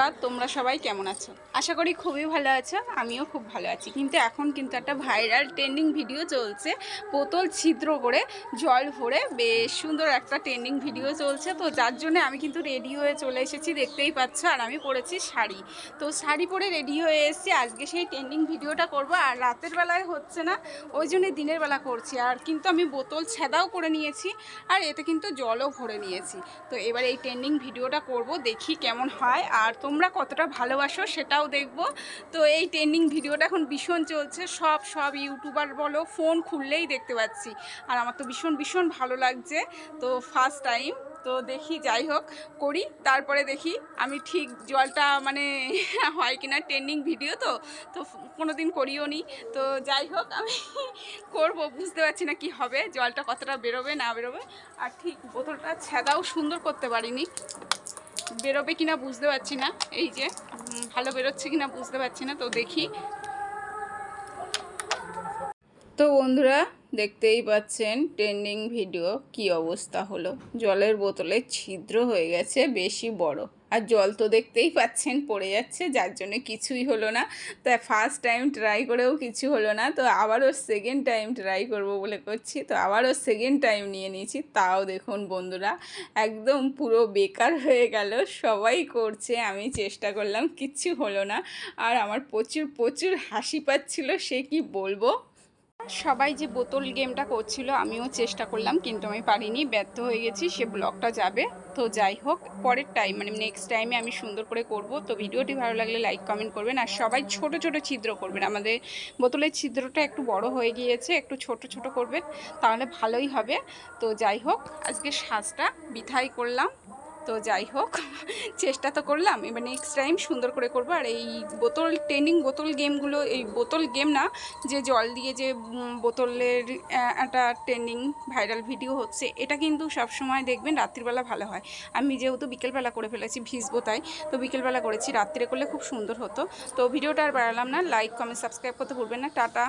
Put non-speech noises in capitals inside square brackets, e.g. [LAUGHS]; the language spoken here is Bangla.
সুপ্রভাত তোমরা সবাই কেমন আছো? আশা করি খুবই ভালো আছো, আমিও খুব ভালো আছি। কিন্তু এখন কিন্তু একটা ভাইরাল ট্রেন্ডিং ভিডিও চলছে বোতল ছিদ্র করে জল ভরে বেশ সুন্দর একটা ট্রেন্ডিং ভিডিও চলছে। তো যার জন্য আমি কিন্তু রেডি হয়ে চলে এসেছি, দেখতেই পাচ্ছ, আর আমি পরেছি শাড়ি। তো শাড়ি পরে রেডি হয়ে এসেছি, আজকে সেই ট্রেন্ডিং ভিডিওটা করব, আর রাতের বেলায় হচ্ছে না, ওই জন্য দিনের বেলা করছি। আর কিন্তু আমি বোতল ছেদাও করে নিয়েছি, আর এতে কিন্তু জলও ভরে নিয়েছি। তো এবার এই ট্রেন্ডিং ভিডিওটা করব, দেখি কেমন হয়। আর তোমরা কতটা ভালোবাসো সেটাও দেখব। তো এই ট্রেন্ডিং ভিডিওটা এখন ভীষণ চলছে। সব সব ইউটিউবার বলো ফোন খুললেই দেখতে পাচ্ছি। আর আমার তো ভীষণ ভীষণ ভালো লাগছে। তো ফার্স্ট টাইম তো দেখি, যাই হোক, করি। তারপরে দেখি, আমি ঠিক জলটা মানে [LAUGHS] হয় কিনা ট্রেন্ডিং ভিডিও তো তো কোনো দিন করিও নি। তো যাই হোক, আমি [LAUGHS] করব, বুঝতে পারছি না কি হবে, জলটা কতটা বেরোবে, না বেরোবে। আর ঠিক বোতলটা ছেদাও সুন্দর করতে পারিনি। বেরোবে কিনা বুঝতে পারছি না। এই যে ভালো বেরোচ্ছে কিনা বুঝতে পারছি না, তো দেখি। তো বন্ধুরা, দেখতেই পাচ্ছেন ট্রেন্ডিং ভিডিও কি অবস্থা হলো? জলের বোতলে ছিদ্র হয়ে গেছে, বেশি বড়। আর জল তো দেখতেই পাচ্ছেন, পড়ে যাচ্ছে, যার জন্য কিছুই হলো না। তাই ফার্স্ট টাইম ট্রাই করেও কিছু হলো না, তো আবারও সেকেন্ড টাইম ট্রাই করব বলে করছি, তো আবারও সেকেন্ড টাইম নিয়ে নিয়েছি। তাও দেখুন বন্ধুরা, একদম পুরো বেকার হয়ে গেল, সবাই করছে, আমি চেষ্টা করলাম, কিচ্ছু হলো না। আর আমার প্রচুর প্রচুর হাসি পাচ্ছিল, সে কি বলব? সবাই যে বোতল গেমটা করছিল, আমিও চেষ্টা করলাম, কিন্তু আমি পারিনি, ব্যর্থ হয়ে গেছি, সে ব্লগটা যাবে। তো যাই হোক, পরের টাইম মানে নেক্সট টাইমে আমি সুন্দর করে করব। তো ভিডিওটি ভালো লাগলে লাইক কমেন্ট করবেন। আর সবাই ছোট ছোট ছিদ্র করবেন। আমাদের বোতলের ছিদ্রটা একটু বড় হয়ে গিয়েছে, একটু ছোট ছোট করবেন, তাহলে ভালোই হবে। তো যাই হোক, আজকে সাজটা বিথাই করলাম। তো যাই হোক, চেষ্টা তো করলাম। এবার নেক্সট টাইম সুন্দর করে করব। আর এই বোতল ট্রেনিং বোতল গেমগুলো এই বোতল গেম না, যে জল দিয়ে যে বোতলের একটা ট্রেন্ডিং ভাইরাল ভিডিও হচ্ছে, এটা কিন্তু সবসময় দেখবেন রাত্রিবেলা ভালো হয়। আমি যেহেতু বিকেলবেলা করে ফেলেছি, ভিজবো তাই। তো বিকেলবেলা করেছি, রাত্রে করলে খুব সুন্দর হতো। তো ভিডিওটা আর বাড়ালাম না। লাইক কমেন্ট সাবস্ক্রাইব করতে ভুলবেন না। টাটা।